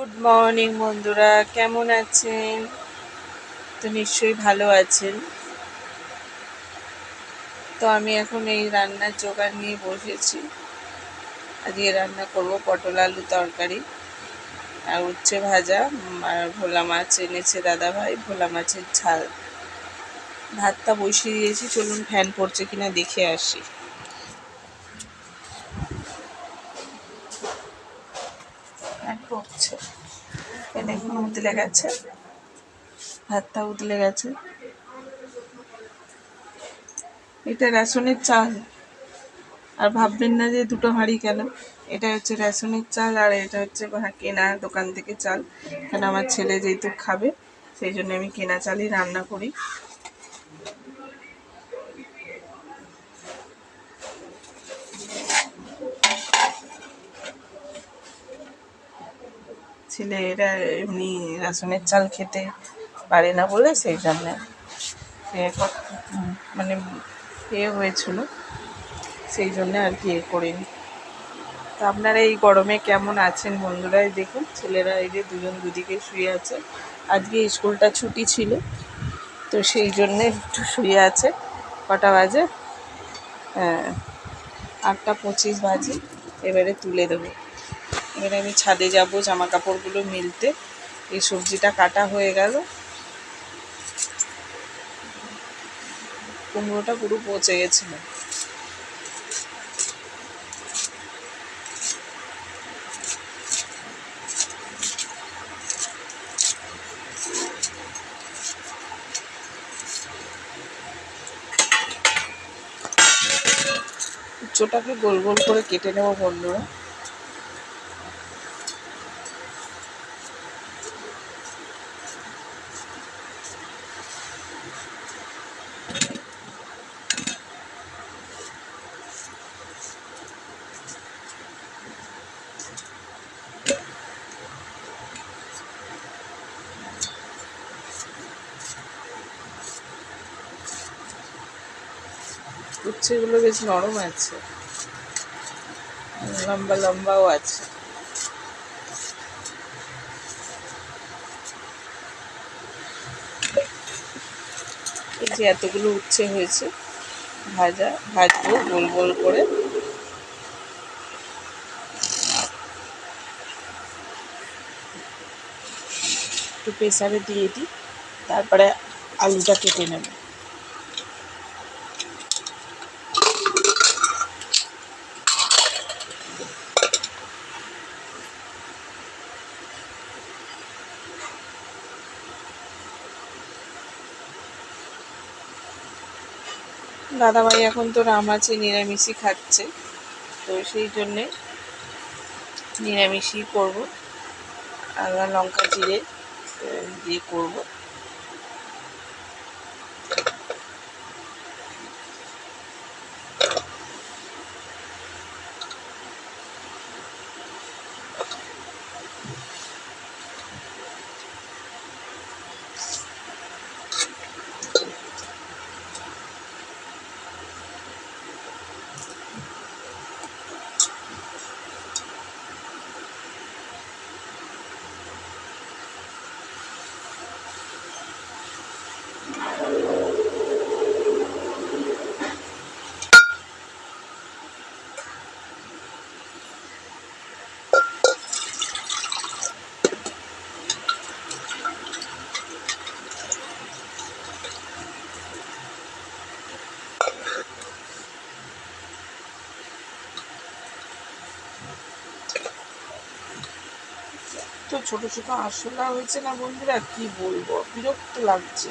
Good morning বন্ধুরা। কেমন আছেন? তো নিশ্চয়ই ভালো আছেন। তো আমি এখন এই রান্নার জোগাড় নিয়ে বসেছি। আজকে রান্না করব পটল আলু তরকারি আর উচ্ছে ভাজা। আর ভোলা মাছ এনেছে দাদা ভাই, ভোলা মাছের ঝাল। ভাতটা বসিয়ে দিয়েছি। চলুন ফ্যান পড়ছে কিনা দেখে আসি ফ্যান পড়ছে এ দেখুন উতলে গেছে। ভাতটা উতলে গেছে। এটা রেশনের চাল। আর ভাববেন না যে দুটো হাঁড়ি কেন? এটা হচ্ছে রেশনের চাল আর এটা হচ্ছে ভা- কেনা দোকান থেকে চাল। কারণ আমার ছেলে যেহেতু খাবে, সেই জন্য আমি কেনা চালই রান্না করি। ছেলে, এরা এমনি রেশনের চাল খেতে পারে না বলে সেই জন্য মানে এ হয়েছিল। সেই জন্য আর কি এ করিনি। তো আপনারা এই গরমে কেমন আছেন বন্ধুরাই দেখুন। ছেলেরা এই যে দুজন দুদিকে শুয়ে আছে। আজকে স্কুলটা ছুটি ছিল, তো সেই জন্যে একটু শুয়ে আছে। কটা বাজে? হ্যাঁ আটটা পঁচিশ বাজে। এবারে তুলে দেবো। এবারে আমি ছাদে যাব জামা কাপড়গুলো মিলতে। এই সবজিটা কাটা হয়ে গেল। কুমড়োটা পুরো পচে গেছিল। উচ্চটাকে গোল গোল করে কেটে নেব বন্ধুরা। উচ্ছেগুলো বেশ নরম আছে। লম্বা লম্বাও আছে। এই যে এতগুলো উচ্ছে হয়েছে, ভাজা, ভাজবো, গোল গোল করে। একটু প্রেসারে দিয়ে দিই, তারপরে আলুটা কেটে নেব। দাদাভাই এখন তো রাম আছে নিরামিষই খাচ্ছে, তো সেই জন্যে নিরামিষই করব, আদা, লঙ্কা, জিরে দিয়ে করব। ছোট ছোট আরশোলা হয়েছে না বন্ধুরা? কি বলব? বিরক্ত লাগছে।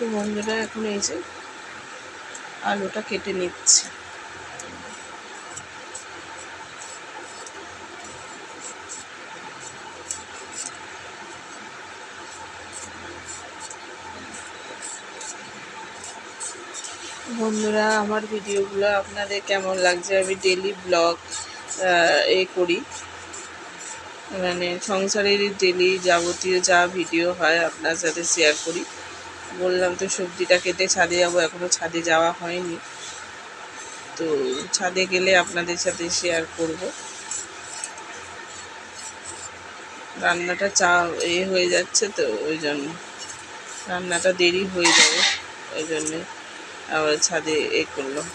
তো বন্ধুরা এখন এই যে আলুটা কেটে নিচ্ছি। বন্ধুরা, আমার ভিডিওগুলো আপনাদের কেমন লাগছে? আমি ডেলি ব্লগ এ করি। মানে সংসারের ডেলি যাবতীয় যা ভিডিও হয়, আপনার সাথে শেয়ার করি। বললাম তো সবজিটা কেটে ছাদে যাব এখনও ছাদে যাওয়া হয়নি। তো ছাদে গেলে আপনাদের সাথে শেয়ার করব। রান্নাটা চা এ হয়ে যাচ্ছে তো, ওই জন্য। রান্নাটা দেরি হয়ে যাবে, ওই জন্যে আবার ছাদে এ করলাম।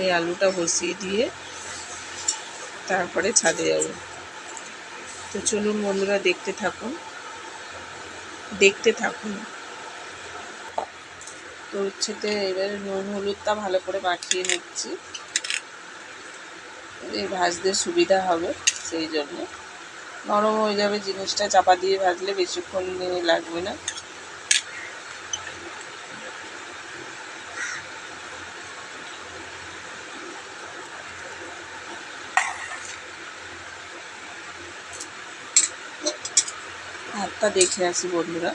এই আলুটা বসিয়ে দিয়ে তারপরে ছাদে যাব। তো চলুন বন্ধুরা, দেখতে থাকুন। দেখতে থাকুন। তো হচ্ছেতে এবারে নুন, হলুদটা ভালো করে মাখিয়ে নিচ্ছি। এই ভাজতে সুবিধা হবে সেই জন্য। নরম হয়ে যাবে, জিনিসটা চাপা দিয়ে ভাজলে বেশিক্ষণ লাগবে না। হাতটা দেখে আসি বন্ধুরা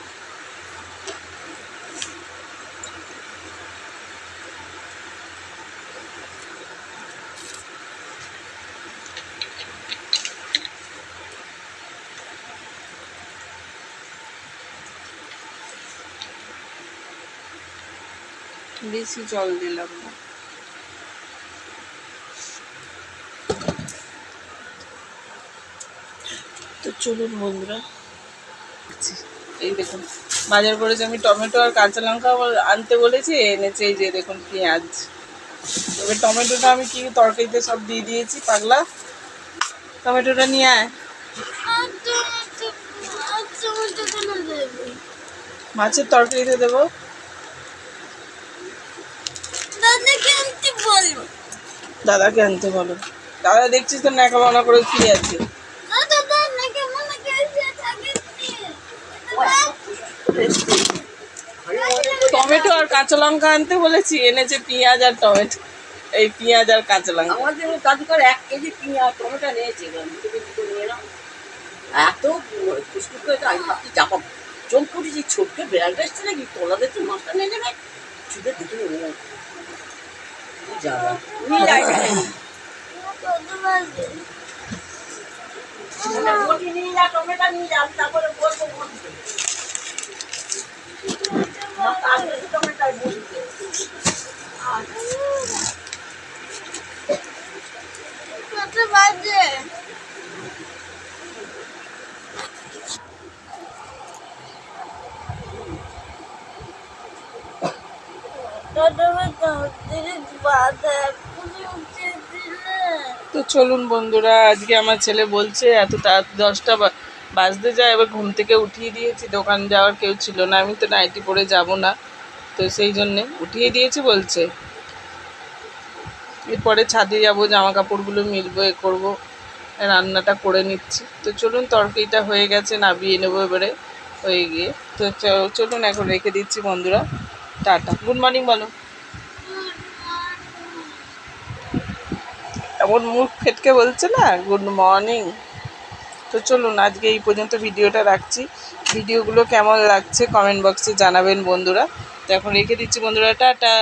বেশি জল দিলাম না তো চলুন বন্ধুরা এই দেখুন বাজার করেছি আমি টমেটো আর কাঁচা লঙ্কা আনতে বলেছি এনেছে এই যে দেখুন পেঁয়াজ। এবার টমেটোটা আমি কি তরকারিতে সব দিয়ে দিয়েছি পাগলা? টমেটোটা নিয়ে আয়। মাছের তরকারিতে দেবো। দাদাকে আনতে বলো। দাদা দেখছিস তো ন্যাকা বানা করে শুয়ে আছে টমেটো আর কাঁচা লঙ্কা আনতে বলেছি এনেছে পেঁয়াজ আর টমেটো এই পেঁয়াজ আর কাঁচা লঙ্কা। আমাদের দাদুকার এক কেজি পেঁয়াজ টমেটো নিয়েছে এত কুসকুস করে তো আমি ভাবছি চাপা। চোখ করেছি ছোটকে বেড়ালটা এসছে নাকি তোলা দেখছি মাছটা নিয়ে যাবে? ছুটে দুটো যাবা। টমেটো নিয়ে যা তারপরে বলব বলতে তো চলুন বন্ধুরা আজকে আমার ছেলে বলছে এত তার দশটা বাজতে যায়, এবার ঘুম থেকে উঠিয়ে দিয়েছি, দোকান যাওয়ার কেউ ছিল না, আমি তো নাইটি পরে যাব না। তো সেই জন্যে উঠিয়ে দিয়েছি বলছে। এরপরে ছাদে যাব জামা কাপড়গুলো মিলবো, এ করব, রান্নাটা করে নিচ্ছি। তো চলুন, তরকারিটা হয়ে গেছে, নাবিয়ে নেব এবারে, হয়ে গিয়ে। তো চলুন, এখন রেখে দিচ্ছি বন্ধুরা। টাটা। গুড মর্নিং বলো। এমন মুখ ফেটকে বলছে না গুড মর্নিং তো চলুন, আজকে এই পর্যন্ত ভিডিওটা রাখছি। ভিডিওগুলো কেমন লাগছে কমেন্ট বক্সে জানাবেন বন্ধুরা। তো এখন রেখে দিচ্ছি বন্ধুরা, টাটা।